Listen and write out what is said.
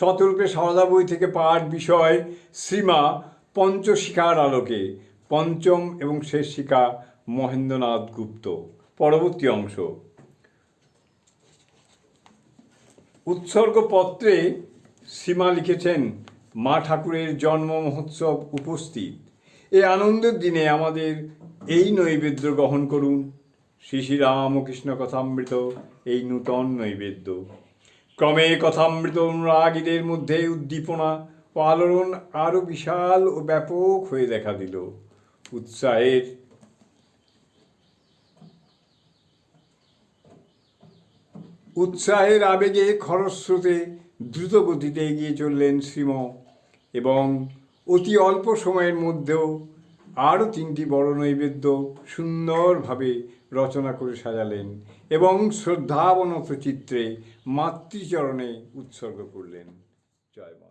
শতরূপে সারদা বই থেকে পাঠ বিষয় শ্রীমা পঞ্চশিখার আলোকে, পঞ্চম এবং শেষ শিখা মহেন্দ্রনাথ গুপ্ত। পরবর্তী অংশ। উৎসর্গপত্রে সীমা লিখেছেন, মা ঠাকুরের জন্ম মহোৎসব উপস্থিত। এই আনন্দের দিনে আমাদের এই নৈবেদ্য গ্রহণ করুন। শ্রী শ্রী রামকৃষ্ণ কথামৃত, এই নূতন নৈবেদ্য। ক্রমে কথামৃত অনুরাগীদের মধ্যে উদ্দীপনা ও আলোড়ন আরও বিশাল ও ব্যাপক হয়ে দেখা দিল। উৎসাহের উৎসাহের আবেগে খরস্রোতে দ্রুত গতিতে এগিয়ে চললেন শ্রীম এবং অতি অল্প সময়ের মধ্যেও আরও তিনটি বড় নৈবেদ্য সুন্দরভাবে রচনা করে সাজালেন এবং শ্রদ্ধাবনত চিত্রে মাতৃচরণে উৎসর্গ করলেন। জয় মা।